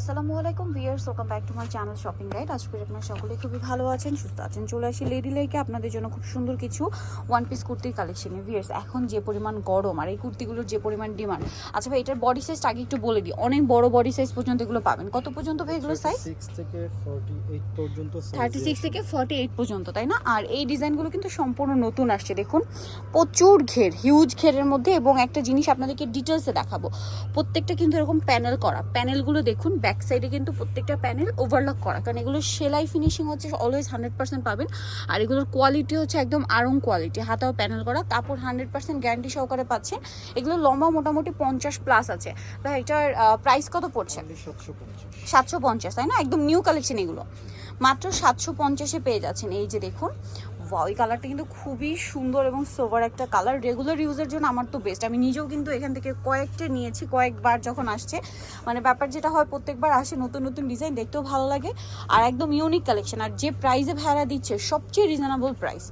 আসসালামু আলাইকুম viewers welcome back to my channel shopping guide. আজকে আপনারা সকলে খুবই ভালো আছেন সুস্থ আছেন। চলে আসি লেডি লাইকে আপনাদের জন্য খুব সুন্দর কিছু ওয়ান পিস কুর্তির কালেকশনে ভিয়ার্স এখন যে পরিমাণ গরম আর এই কুর্তিগুলোর যে পরিমাণ ডিমান্ড আচ্ছা ভাই এটার বডি সাইজটা আগে একটু বলে দিই। অনেক বড় বডি সাইজ পর্যন্ত এগুলো পাবেন। কত পর্যন্ত ভাই এগুলো সাইজ 36 থেকে 48 পর্যন্ত থার্টি সিক্স থেকে ফর্টি এইট পর্যন্ত তাই না? আর এই ডিজাইনগুলো কিন্তু সম্পূর্ণ নতুন আসছে। দেখুন প্রচুর ঘের হিউজ ঘেরের মধ্যে। এবং একটা জিনিস আপনাদেরকে ডিটেলসে দেখাবো। প্রত্যেকটা কিন্তু এরকম প্যানেল করা। প্যানেলগুলো দেখুন ব্যাক সাইডে কিন্তু প্রত্যেকটা প্যানেল ওভারলক করা। কারণ এগুলো সেলাই ফিনিশিং হচ্ছে অলওয়েজ হান্ড্রেড পার্সেন্ট পাবেন। আর এগুলোর কোয়ালিটি হচ্ছে একদম আরং কোয়ালিটি হাতাও প্যানেল করা কাপড় হান্ড্রেড পার্সেন্ট গ্যারান্টি সহকারে পাচ্ছেন। এগুলো লম্বা মোটামুটি পঞ্চাশ প্লাস আছে। ভাই এটার প্রাইস কত পড়ছে? Only 750 সাতশো পঞ্চাশ তাই না? একদম নিউ কালেকশন এগুলো। মাত্র সাতশো পঞ্চাশে পেয়ে যাচ্ছেন। এই যে দেখুন ওই কালারটা কিন্তু খুবই সুন্দর এবং সোভার একটা কালার রেগুলার ইউজের জন্য আমার তো বেস্ট আমি নিজেও কিন্তু এখান থেকে কয়েকটা নিয়েছি, কয়েকবার যখন আসছে। মানে ব্যাপার যেটা হয়, প্রত্যেকবার আসে নতুন নতুন ডিজাইন দেখতেও ভালো লাগে। আর একদম ইউনিক কালেকশন আর যে প্রাইসে ভাড়া দিচ্ছে, সবচেয়ে রিজনেবল প্রাইস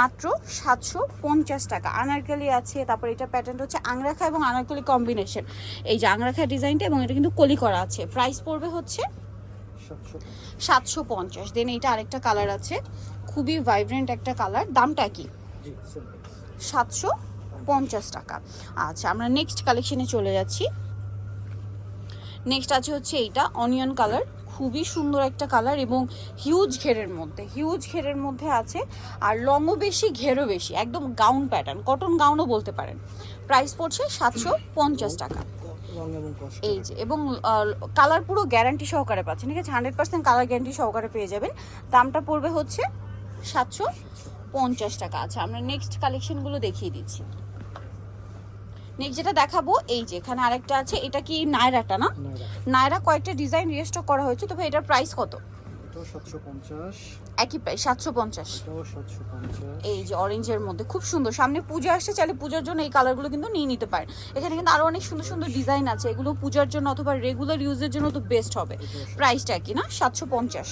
মাত্র সাতশো পঞ্চাশ টাকা। আনারকলি আছে, তারপর এটা প্যাটার্ন হচ্ছে আংরাখা এবং আনারকলি কম্বিনেশন এই যে আংরাখা ডিজাইনটা এবং এটা কিন্তু কলি করা আছে। প্রাইস পড়বে হচ্ছে 750 সাতশো। পঞ্চাশ। দেন এটা আরেকটা কালার আছে। খুবই ভাইব্রেন্ট একটা কালার দামটা কি। সাতশো পঞ্চাশ টাকা। আচ্ছা আমরা নেক্সট কালেকশনে চলে যাচ্ছি। নেক্সট আছে হচ্ছে এইটা অনিয়ন কালার খুবই সুন্দর একটা কালার এবং হিউজ ঘেরের মধ্যে হিউজ ঘেরের মধ্যে আছে। আর লংও বেশি ঘেরও বেশি। একদম গাউন প্যাটার্ন কটন গাউনও বলতে পারেন। প্রাইস পড়ছে সাতশো পঞ্চাশ টাকা। এই যে এবং কালার পুরো গ্যারান্টি সহকারে পাচ্ছেন ঠিক আছে? হান্ড্রেড পার্সেন্ট কালার গ্যারান্টি সহকারে পেয়ে যাবেন। দামটা পড়বে হচ্ছে সাতশো পঞ্চাশ টাকা। আচ্ছা আমরা নেক্সট কালেকশনগুলো দেখিয়ে দিচ্ছি। নেক্সট যেটা দেখাবো এই যে এখানে আরেকটা আছে। এটা কি নায়রাটা না? নায়রা। কয়েকটা ডিজাইন রিস্টক করা হয়েছে তবে এটার প্রাইস কত? এটাও 750 একই প্রাইস সাতশো পঞ্চাশ। এটাও 750 এই যে অরেঞ্জের মধ্যে খুব সুন্দর। সামনে পুজো আসছে চাইলে পূজার জন্য এই কালারগুলো কিন্তু নিয়ে নিতে পারেন। এখানে কিন্তু আরও অনেক সুন্দর সুন্দর ডিজাইন আছে। এগুলো পূজার জন্য অথবা রেগুলার ইউজের জন্য তো বেস্ট হবে। প্রাইসটা কি না? সাতশো পঞ্চাশ।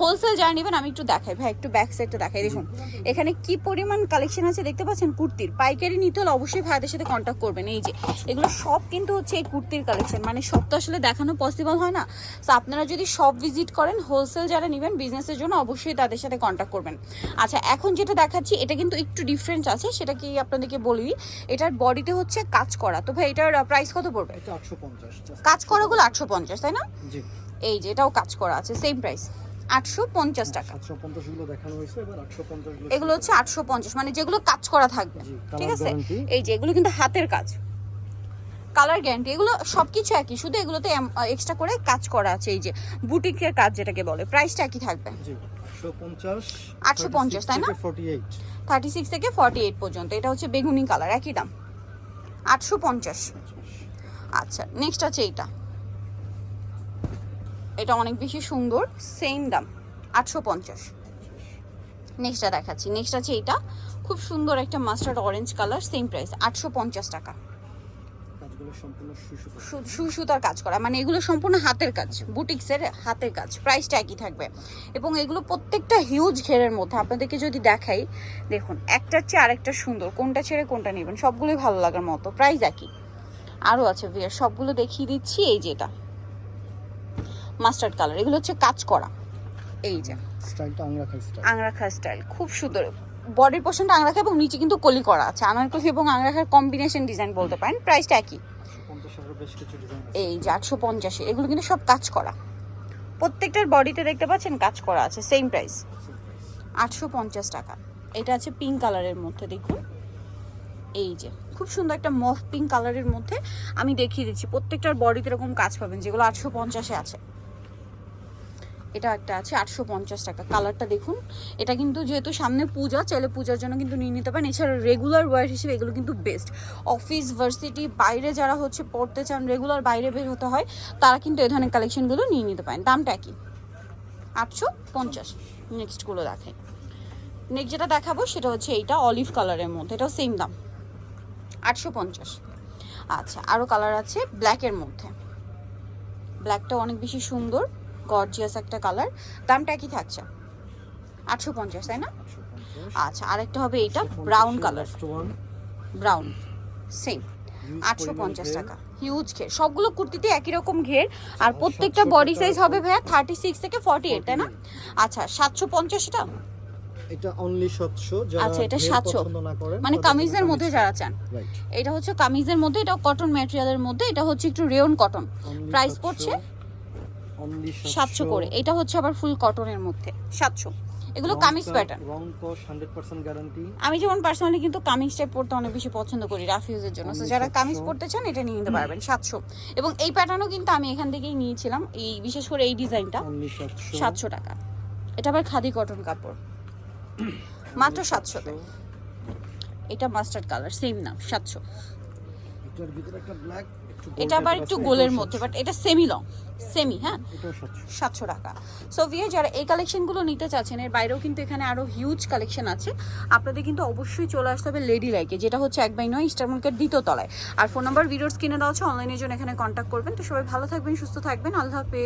হোলসেল যারা নেবেন আমি একটু দেখাই। ভাই একটু ব্যাক সাইডটা দেখাই। দেখুন এখানে কি পরিমাণ কালেকশন আছে দেখতে পাচ্ছেন? কুর্তির। পাইকারি নিতে হলে অবশ্যই ভাইদের সাথে কন্ট্যাক্ট করবেন। এই যে এগুলো সব কিন্তু হচ্ছে এই কুর্তির কালেকশন মানে সব তো আসলে দেখানো পসিবল হয় না। তো আপনারা যদি সব ভিজিট করেন হোলসেল যারা নেবেন বিজনেসের জন্য অবশ্যই তাদের সাথে কন্ট্যাক্ট করবেন। আচ্ছা এখন যেটা দেখাচ্ছি এটা কিন্তু একটু ডিফারেন্স আছে। সেটা কি আপনাদেরকে বলি এটার বডিতে হচ্ছে কাজ করা। তো ভাই এটার প্রাইস কত পড়বে? এটা 850 just- কাজ করাগুলো আটশো পঞ্চাশ তাই না? এই যে এটাও কাজ করা আছে সেম প্রাইস আটশো পঞ্চাশ টাকা। 750 গুলো দেখানো হয়েছে এবার 850 গুলো এগুলো হচ্ছে আটশো পঞ্চাশ মানে যেগুলো কাজ করা থাকবে ঠিক আছে? এই যে এগুলো কিন্তু হাতের কাজ। কালার গ্যারান্টি এগুলো সবকিছু একই শুধু এগুলোতে এক্সট্রা করে কাজ করা আছে এই যে বুটিকের কাজ যেটাকে বলে প্রাইসটা একই থাকবে। 850 850 তাই না? থার্টি সিক্স থেকে ফর্টি এইট পর্যন্ত এটা হচ্ছে বেগুনি কালার একই দাম। আটশো পঞ্চাশ। আচ্ছা নেক্সট আছে এইটা। এটা অনেক বেশি সুন্দর সেম দাম আটশো পঞ্চাশ। নেক্সটটা দেখাচ্ছি। নেক্সট আছে এইটা খুব সুন্দর একটা mustard orange colour same price আটশো পঞ্চাশ টাকা। সুতার কাজ করা মানে এগুলো সম্পূর্ণ হাতের কাজ বুটিক্সের হাতের কাজ প্রাইসটা একই থাকবে। এবং এগুলো প্রত্যেকটা হিউজ ঘেরের মধ্যে আপনাদেরকে যদি দেখাই দেখুন একটার চেয়ে আরেকটা সুন্দর কোনটা ছেড়ে কোনটা নেবেন সবগুলোই ভালো লাগার মতো প্রাইস একই। আরও আছে ভিয়ার সবগুলো দেখিয়ে দিচ্ছি এই যেটা মাস্টার্ড কালার এগুলো হচ্ছে কাজ করা। এই যে। স্টাইলটা স্টাইল আংরাখা স্টাইল খুব সুন্দর। বডির পোর্শনটা আংরাখা এবং নিচে কিন্তু কলি করা আছে। আনারকলি এবং আংরাখার কম্বিনেশন ডিজাইন বলতে পারেন প্রাইসটা একই। 50 এরও বেশ কিছু ডিজাইন আছে। এই যে আটশো পঞ্চাশে এগুলো কিন্তু সব কাজ করা। প্রত্যেকটার বডিতে দেখতে পাচ্ছেন কাজ করা আছে সেম প্রাইস আটশো পঞ্চাশ টাকা। এটা আছে পিঙ্ক কালারের মধ্যে দেখুন। এই যে খুব সুন্দর একটা মফ পিঙ্ক কালারের মধ্যে আমি দেখিয়ে দিচ্ছি। প্রত্যেকটার বডিতে এরকম কাজ পাবেন যেগুলো আটশো পঞ্চাশে আছে। এটা একটা আছে, আটশো পঞ্চাশ টাকা। কালারটা দেখুন, এটা কিন্তু যেহেতু সামনে পূজা, চাইলে পূজার জন্য কিন্তু নিয়ে নিতে পারেন। এছাড়া রেগুলার ওয়ার হিসেবে এগুলো কিন্তু বেস্ট অফিস ভার্সিটি বাইরে যারা হচ্ছে পড়তে চান রেগুলার বাইরে বের হতে হয়, তারা কিন্তু এই ধরনের কালেকশনগুলো নিয়ে নিতে পারেন। দামটা কি আটশো পঞ্চাশ। নেক্সটগুলো দেখাই নেক্সট যেটা দেখাবো, সেটা হচ্ছে এইটা অলিভ কালারের মধ্যে। এটাও সেম দাম। আটশো পঞ্চাশ। আচ্ছা আরও কালার আছে ব্ল্যাকের মধ্যে। ব্ল্যাকটা অনেক বেশি সুন্দর। গর্জিয়াস একটা কালার। দামটা কি থাকছে। আটশো পঞ্চাশ তাই না? 850 আচ্ছা আরেকটা হবে এইটা ব্রাউন কালার ব্রাউন সেম আটশো পঞ্চাশ টাকা। হিউজ ঘের। সবগুলো কুর্তিতে একই রকম ঘের। আর আর প্রত্যেকটা বডি সাইজ হবে ভাইয়া থার্টি সিক্স থেকে ফর্টি এইট তাই না? আচ্ছা সাতশো পঞ্চাশটা এটা? অনলি 700 যারা আচ্ছা, এটা ঘের 700 পছন্দ না করেন মানে কামিজের মধ্যে যারা চান। এটা হচ্ছে কামিজের মধ্যে এটা কটন ম্যাটেরিয়ালের মধ্যে এটা হচ্ছে একটু রেয়ন কটন Price পড়ছে? সাতশো করে। এটা হচ্ছে আবার ফুল কটনের মধ্যে। সাতশো। এগুলো কামিজ প্যাটার্ন রং কস 100% গ্যারান্টি আমি যেমন পার্সোনালি কিন্তু কামিজ টাইপ পড়তে অনেক বেশি পছন্দ করি রাফ ইউজের জন্য। তো Only যারা কামিজ পড়তে চান এটা নিয়ে নিতে পারবেন সাতশো। এবং এই প্যাটার্নও কিন্তু আমি এখান থেকেই নিয়েছিলাম। এই বিশেষ করে এই ডিজাইনটা 700 সাতশো। টাকা। এটা আবার খাদি কটন কাপড়। মাত্র সাতশোতে। এটা মাস্টার্ড কালার সেম নাম সাতশো। এটার ভিতরে একটা ব্ল্যাক এটা আবার একটু গোলের মধ্যে বাট এটা সেমি লং সেমি হ্যাঁ? সাতশো। টাকা। সো ভিয়ে যারা এই কালেকশনগুলো নিতে চাচ্ছেন এর বাইরেও কিন্তু এখানে আরও হিউজ কালেকশন আছে। আপনাদের কিন্তু অবশ্যই চলে আসতে হবে লেডি লাইকে যেটা হচ্ছে এক বাই নয় স্টার মার্কেট দ্বিতীয় তলায়। আর ফোন নাম্বার ভিডিওস কিনে দেওয়া আছে অনলাইনের জন্য এখানে কন্ট্যাক্ট করবেন। তো সবাই ভালো থাকবেন সুস্থ থাকবেন। আল্লাহ হাফেজ।